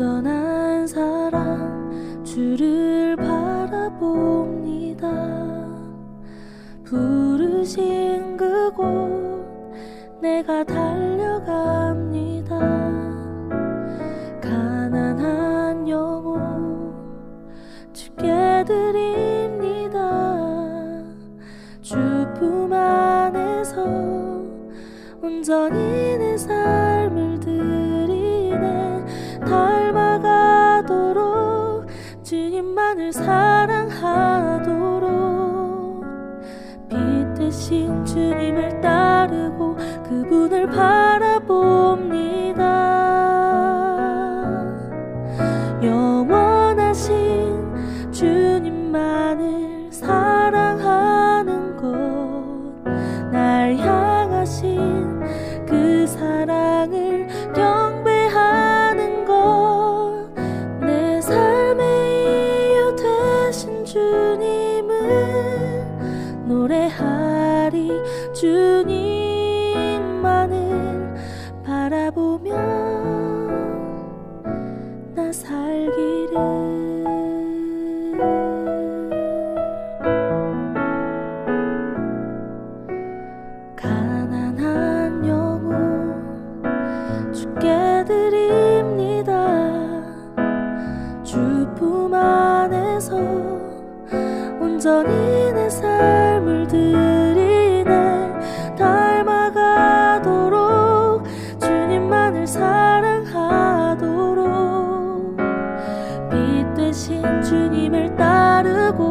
완전한 사랑 주를 바라봅니다. 부르신 그곳 내가 달려갑니다. 가난한 영혼 주께 드립니다. 주품 안에서 온전히 내 삶 사랑하도록 빛 대신 주님을 따르고 그분을 바라봅니다. 영원하신 주님만을 사랑하는 것 날 향하신 주님을 노래하리. 주님만을 바라보며 나 살기를 온전히 내 삶을 드리네. 닮아가도록 주님만을 사랑하도록 빛 대신 주님을 따르고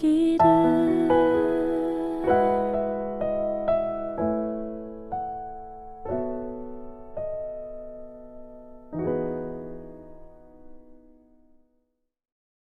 きで